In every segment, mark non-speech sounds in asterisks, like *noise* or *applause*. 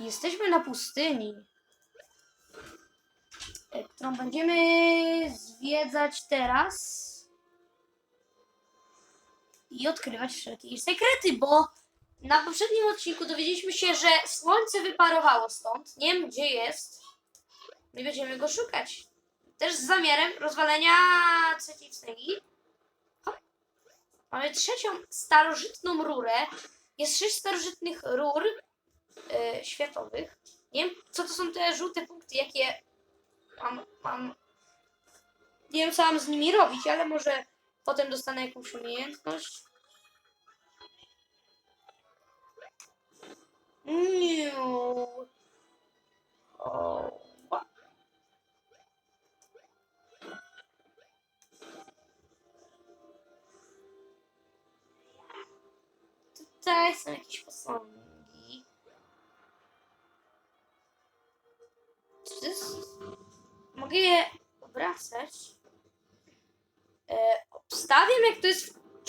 Jesteśmy na pustyni, e, którą będziemy zwiedzać teraz i odkrywać wszelkie jej sekrety, bo na poprzednim odcinku dowiedzieliśmy się, że słońce wyparowało stąd. Nie wiem, gdzie jest. My będziemy go szukać. Też z zamiarem rozwalenia trzeciej wstęgi. Mamy trzecią starożytną rurę. Jest sześć starożytnych rur e, światowych. Nie wiem, co to są te żółte punkty, jakie mam, mam. Nie wiem, co mam z nimi robić, ale może potem dostanę jakąś umiejętność. Niu. O. Tutaj są jakieś posągi.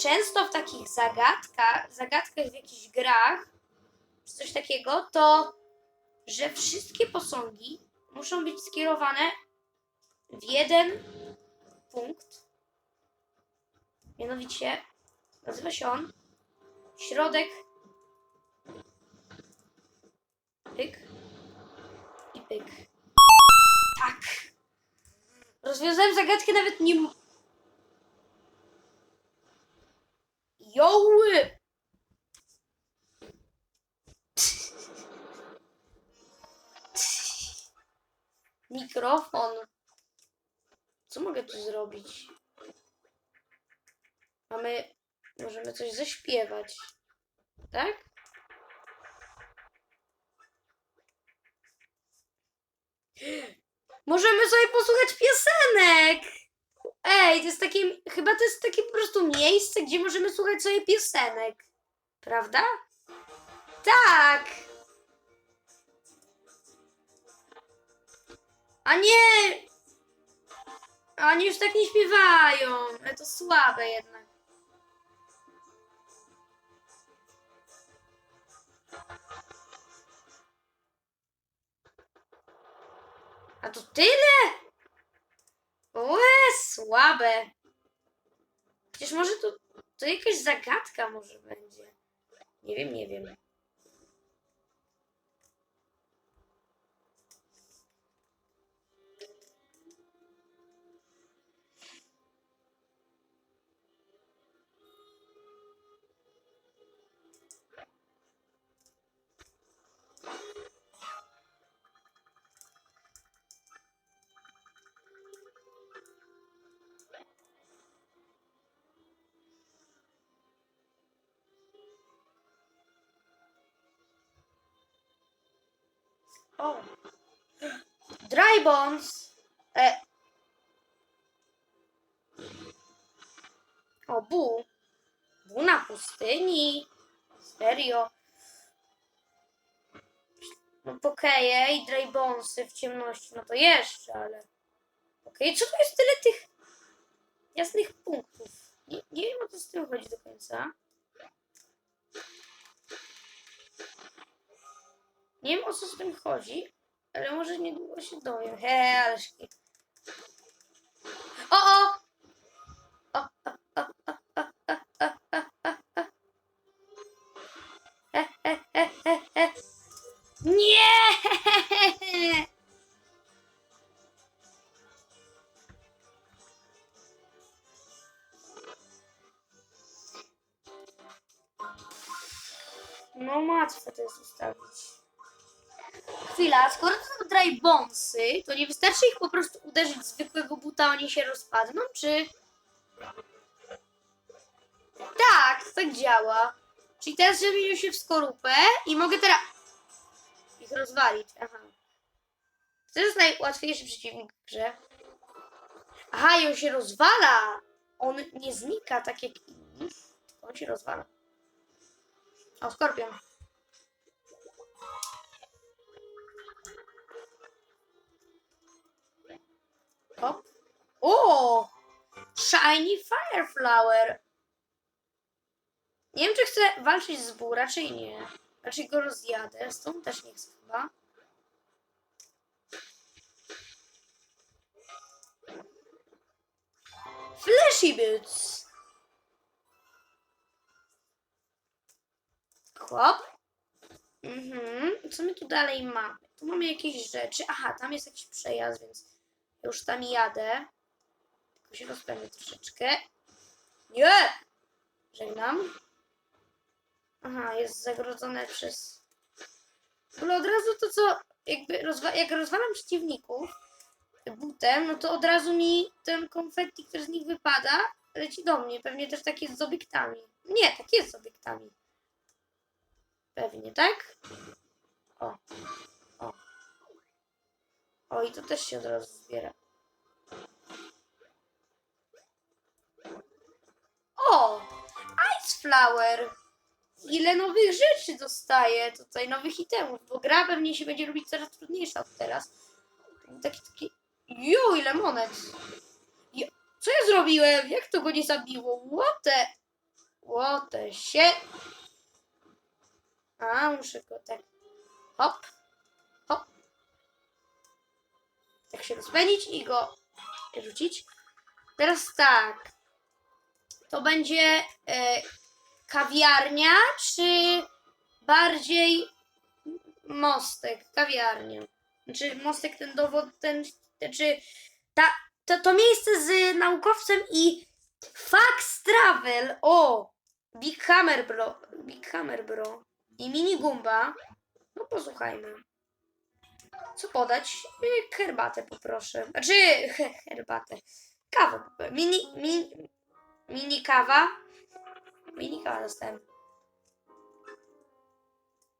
Często w takich zagadkach, zagadkach w jakichś grach, czy coś takiego, to że wszystkie posągi muszą być skierowane w jeden punkt. Mianowicie nazywa się on środek pyk i pyk. Tak. Rozwiązałem zagadkę nawet nie... Mikrofon. Co mogę tu zrobić? Mamy... Możemy coś zaśpiewać. Tak? *gasps* Możemy sobie posłuchać piosenek! Ej, to jest takie... Chyba to jest takie po prostu miejsce, gdzie możemy słuchać sobie piosenek. Prawda? Tak! A nie! Oni już tak nie śpiewają. Ale to słabe jednak. A to tyle? Łe, słabe. Przecież może to, to jakaś zagadka może będzie. Nie wiem, nie wiem. O. Dry Bones. E. O, Bu. Bu na pustyni. Serio. No pokeje i Dry Bonesy w ciemności. No to jeszcze, ale... Okej, co to jest tyle tych jasnych punktów? Nie, nie wiem o co z tym chodzi do końca. Nie wiem o co z tym chodzi, ale może niedługo się dowiem. He, ale szki. O, o. Nie! No łatwo to jest ustawić. Chwila, skoro to są dry bonesy, to nie wystarczy ich po prostu uderzyć zwykłego buta, oni się rozpadną, czy... Tak, tak działa. Czyli teraz zamienił się w skorupę i mogę teraz ich rozwalić. Aha. To jest najłatwiejszy przeciwnik w grze. Aha, i on się rozwala. On nie znika tak jak On się rozwala. O, skorpion. Hop. O! Shiny Fireflower. Nie wiem, czy chcę walczyć z Bu, raczej nie. Znaczy go rozjadę, stąd też nie chcę chyba. Flashy Boots. Chłop. Mhm. Co my tu dalej mamy? Tu mamy jakieś rzeczy. Aha, tam jest jakiś przejazd, więc już tam jadę. Tylko się rozpędzę troszeczkę. Nie! Żegnam. Aha, jest zagrodzone przez... Ale od razu to co, jakby rozwa jak rozwalam przeciwników butem, no to od razu mi ten konfetti, który z nich wypada, leci do mnie. Pewnie też tak jest z obiektami. Nie, tak jest z obiektami. Pewnie, tak? O. O. I to też się od razu zbiera. O! Ice Flower! Ile nowych rzeczy dostaję tutaj, nowych itemów, bo gra pewnie się będzie robić coraz trudniejsza od teraz. Taki, taki... Jo, ile monet! Jo, co ja zrobiłem? Jak to go nie zabiło? What the... What the shit? A, muszę go tak... Hop. Tak się rozpędzić i go rzucić. Teraz tak. To będzie e, kawiarnia, czy bardziej mostek? Kawiarnia. Znaczy mostek ten dowód, ten, czy ta, to, to miejsce z naukowcem i Fax Travel. O! Big Hammer Bro. Big Hammer Bro. I mini Gumba. No posłuchajmy. Co podać? Y, Herbatę poproszę. Znaczy, he, herbatę. Kawę. Mini, mini, mini kawa. Mini kawa dostałem.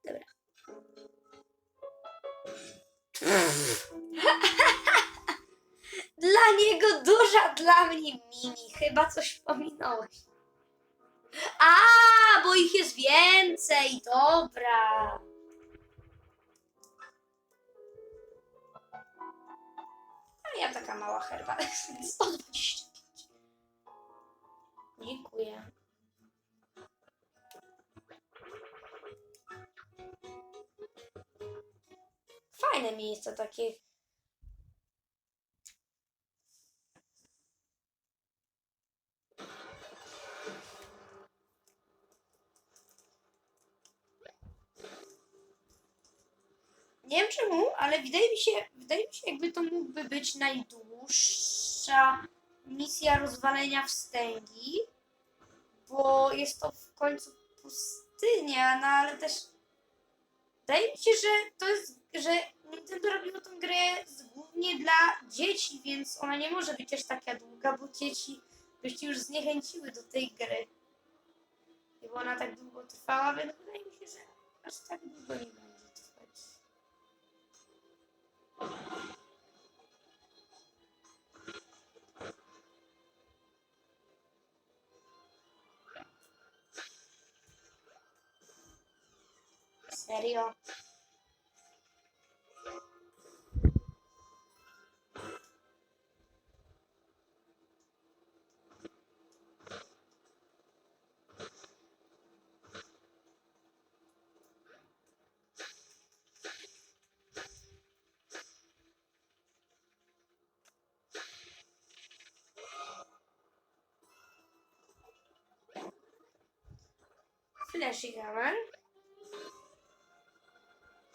Dobra. *laughs* Dla niego duża, dla mnie mini. Chyba coś pominąłeś. A, bo ich jest więcej. Dobra. A ja taka mała herbata. 125. Dziękuję. Fajne miejsce takie. Nie wiem czemu, ale wydaje mi się, wydaje mi się, jakby to mógłby być najdłuższa misja rozwalenia wstęgi, bo jest to w końcu pustynia, no ale też wydaje mi się, że to jest, że Nintendo robiło tą grę głównie dla dzieci, więc ona nie może być aż taka długa, bo dzieci by się już zniechęciły do tej gry. Bo ona tak długo trwała, więc wydaje mi się, że aż tak długo nie trwać. Serio? Flashy Hammer.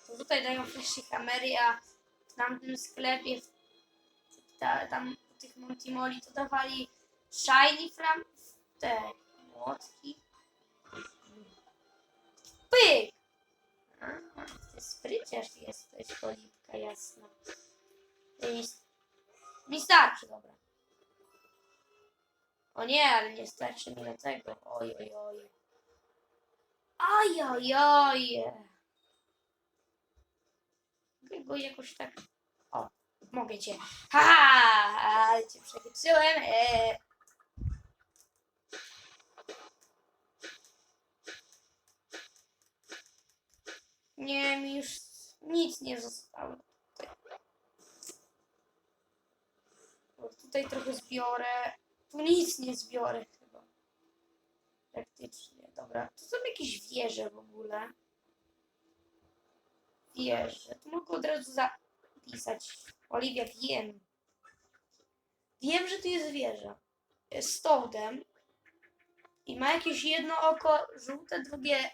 To tutaj dają Flashy Hammery, a w tamtym sklepie, w, ta, tam u tych Montimoli to dawali Shiny Fram, te młotki. Pyk! Ty spryciarz jesteś, cholipka jasna. Mi starczy, dobra. O nie, ale nie starczy mi do tego. Oj, oj, oj. Oj. Mogę go jakoś tak... O, mogę cię. Ha, ale cię przechytrzyłem. E. Nie, mi już nic nie zostało. Tutaj trochę zbiorę. Tu nic nie zbiorę chyba. Praktycznie, dobra. To są jakieś wieże w ogóle. wieżę. To mogę od razu zapisać. Oliwia, wiem. Wiem, że to jest wieża. Jest stołdem. I ma jakieś jedno oko żółte, drugie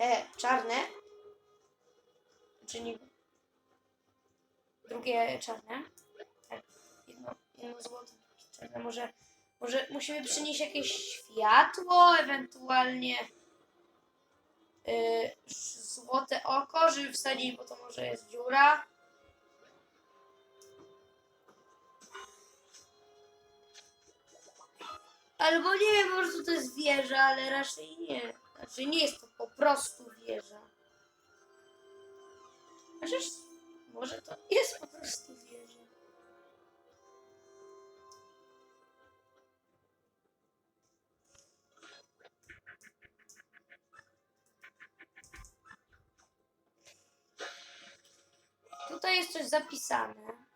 e, czarne. Czy nie? Drugie czarne. Tak. Jedno, jedno złote, drugie czarne. Może, może musimy przynieść jakieś światło, ewentualnie y, złote oko, żeby wsadzić, bo to może jest dziura. Albo nie wiem, prostu to jest wieża, ale raczej nie. Znaczy nie jest to po prostu wieża. Chociaż może to zapisane.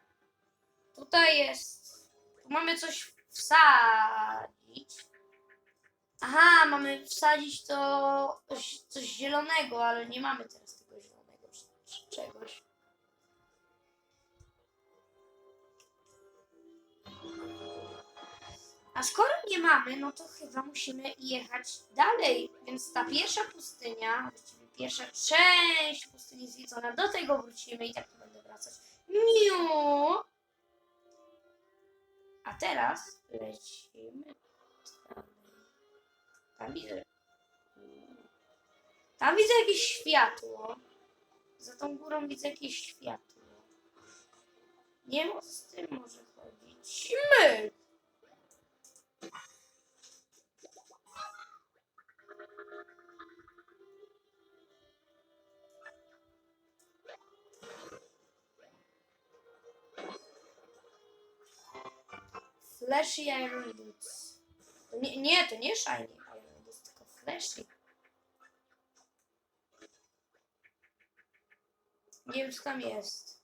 Tutaj jest. Tu mamy coś wsadzić. Aha, mamy wsadzić to coś, coś zielonego, ale nie mamy teraz tego zielonego czy, czy czegoś. A skoro nie mamy, no to chyba musimy jechać dalej. Więc ta pierwsza pustynia, właściwie pierwsza część pustyni zwiedzona, do tego wrócimy i tak Niu! A teraz lecimy dalej. Tam widzę. Tam widzę jakieś światło. Za tą górą widzę jakieś światło. Nie wiem, o co z tym może chodzić. My! Flashy Iron Boots. To nie, nie, to nie Shiny Iron Boots, tylko Flashy. Nie wiem, co tam jest.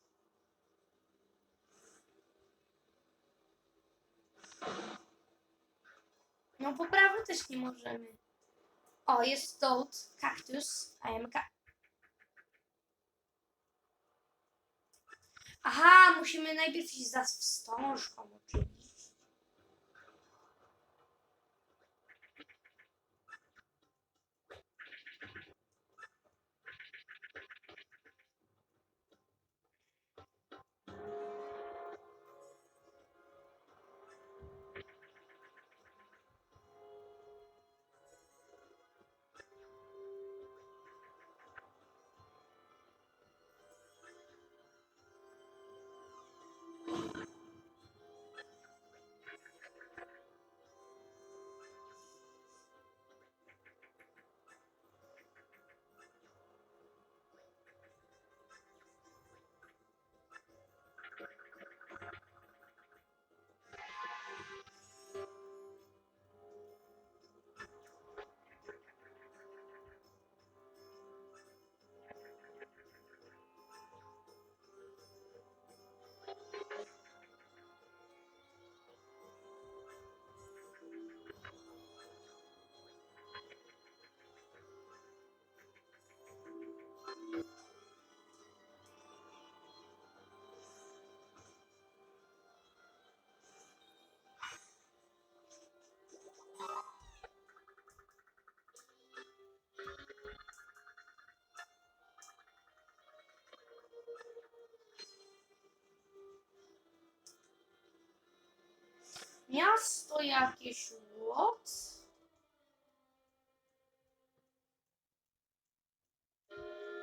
No, po prawo też nie możemy. O, jest Toad, kaktus, a ja ka Aha, musimy najpierw iść za wstążką, oczywiście. Miasto jakieś Łot?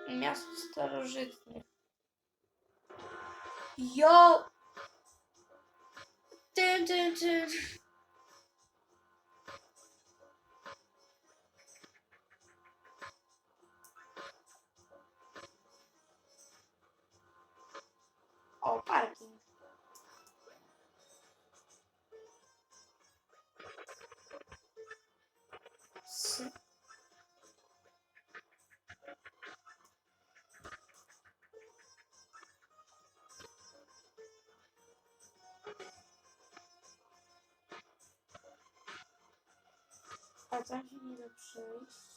Miasto starożytnych. Jo! Ty, ty, ty. A tam się nie da przejść.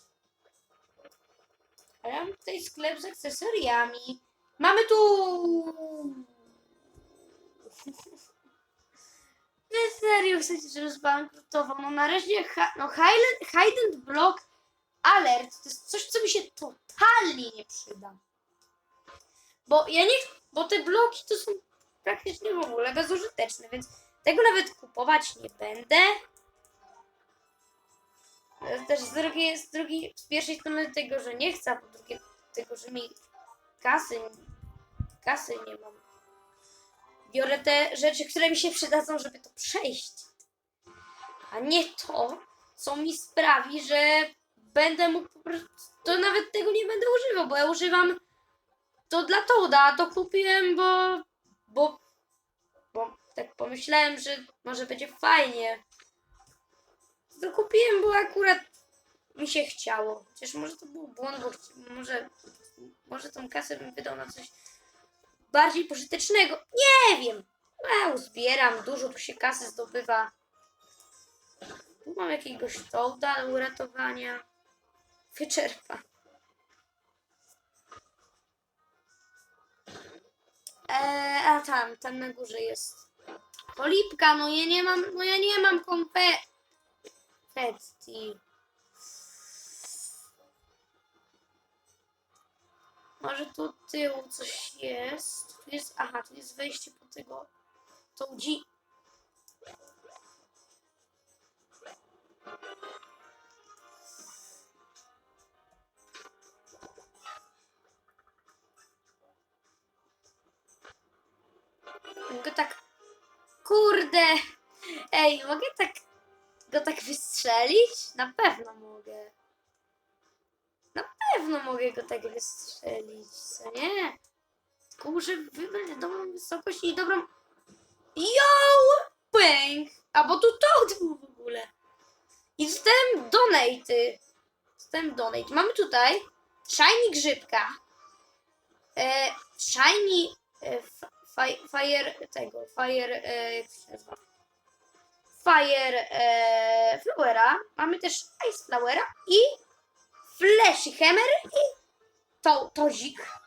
A ja mam tutaj sklep z akcesoriami. Mamy tu... *laughs* Wy serio chcecie, żeby zbankrutował? No nareszcie, ha, no Highland, Hidden Block Alert to jest coś, co mi się totalnie nie przyda. Bo ja nie, bo te bloki to są praktycznie w ogóle bezużyteczne, więc tego nawet kupować nie będę. Też z drugiej, z drugiej, z pierwszej strony tego, że nie chcę, a po drugie tego, że mi kasy, kasy nie mam. Biorę te rzeczy, które mi się przydadzą, żeby to przejść. A nie to, co mi sprawi, że będę mógł po prostu, to nawet tego nie będę używał, bo ja używam to dla Toada, a to kupiłem, bo, bo, bo tak pomyślałem, że może będzie fajnie. To kupiłem, bo akurat mi się chciało. Chociaż może to był błąd, bo chci- może, może tą kasę bym wydał na coś bardziej pożytecznego. Nie wiem. Ja zbieram, dużo tu się kasy zdobywa. Tu mam jakiegoś tołda do uratowania. Wyczerpa. Eee, a tam, tam na górze jest. Polipka, no ja nie mam, no ja nie mam konfetti. Może tu tyłu coś jest. Tu jest, aha, tu jest wejście po tego, tą dzi... Go tak, kurde, ej, mogę tak, go tak wystrzelić? Na pewno mogę. Na pewno mogę go tak wystrzelić, co nie? Tylko muszę wybrać dobrą wysokość i dobrą... Yo! Pęk! A bo tu to był w ogóle. I dostałem donaty. Dostałem donate. Mamy tutaj shiny grzybka. E, shiny e, fire tego, fire, e, jak się nazywa? Fire e, flowera. Mamy też ice flowera i Flashy Hammer i to, tozik.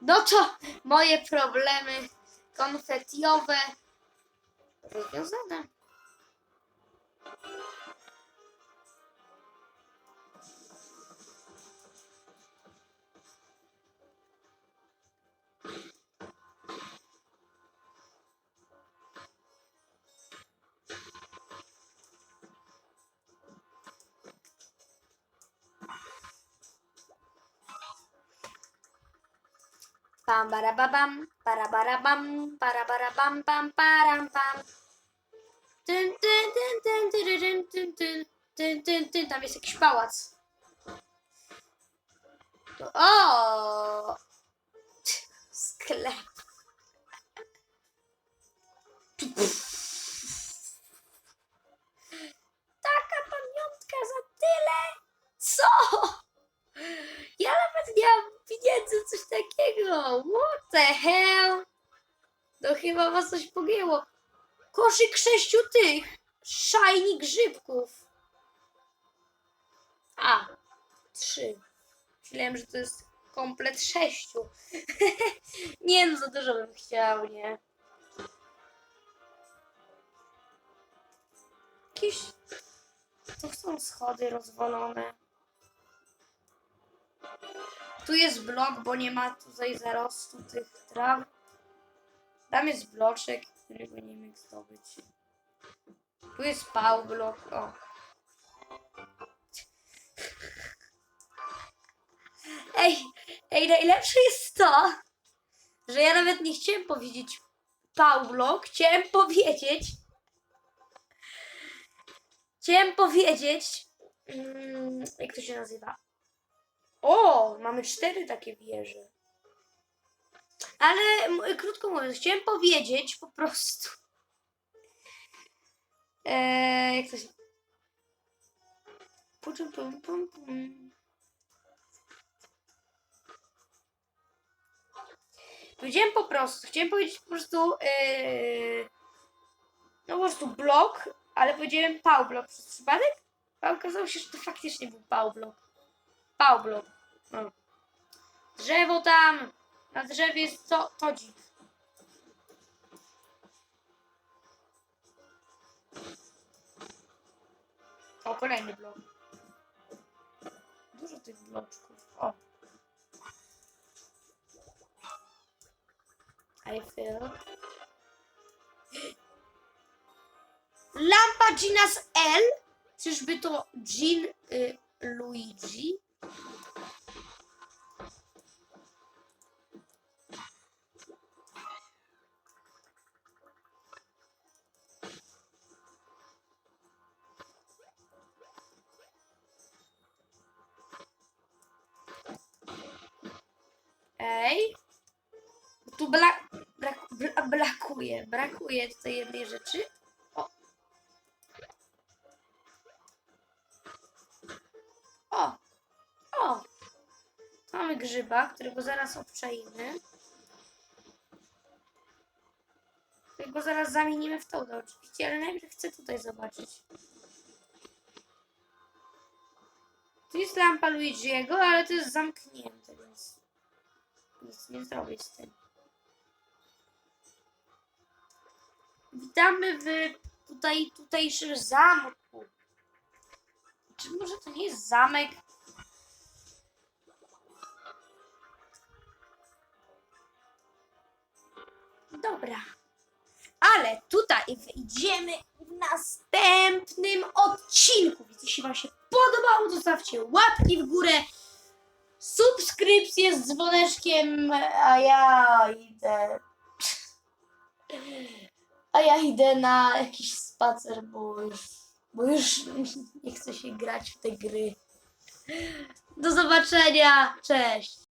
No to moje problemy konfetiowe rozwiązane. Pam barababam, parabarabam, parabarabam, pam param pam. Tyn, tyn, tyn, tyn, tyryryn, tyn, tyn, tyn, tyn, tyn. Tam jest jakiś pałac. O! Sklep. What the hell? To chyba was coś pogięło. Koszyk sześciu tych shiny grzybków. A, trzy. Myślałem, że to jest komplet sześciu. *laughs* nie no, za dużo bym chciał, nie? Jakieś... To są schody rozwalone. Tu jest blok, bo nie ma tutaj zarostu tych traw. Tam jest bloczek, którego nie mógł zdobyć. Tu jest pał blok, o. Ej, ej, najlepsze jest to, że ja nawet nie chciałem powiedzieć pał blok, chciałem powiedzieć chciałem powiedzieć mm, jak to się nazywa? O, mamy cztery takie wieże. Ale krótko mówiąc, chciałem powiedzieć po prostu. Eee, jak to się. Pum, pum, pum, pum. Powiedziałem po prostu, chciałem powiedzieć po prostu. Eee, no po prostu blok, ale powiedziałem pał blok przez przypadek. A okazało się, że to faktycznie był pał No. Drzewo tam! Na drzewie jest to, to dzik. O, kolejny blok. Dużo tych bloczków. O. I feel. Lampa Ginas L? Czyżby to Jean y, Luigi? Ej. Tu bla, brak, bla, brakuje, brakuje tutaj jednej rzeczy. Grzyba, którego zaraz obczaimy. Którego zaraz zamienimy w tołdę oczywiście, ale najpierw chcę tutaj zobaczyć. Tu jest lampa Luigi'ego, ale to jest zamknięte, więc nic nie zrobię z tym. Witamy w tutaj, tutejszym zamku. Czy może to nie jest zamek? Dobra. Ale tutaj wyjdziemy w następnym odcinku. Więc jeśli Wam się podobało, zostawcie łapki w górę, subskrypcję z dzwoneczkiem, a ja idę. A ja idę na jakiś spacer, bo już, bo już nie chcę się grać w te gry. Do zobaczenia, cześć!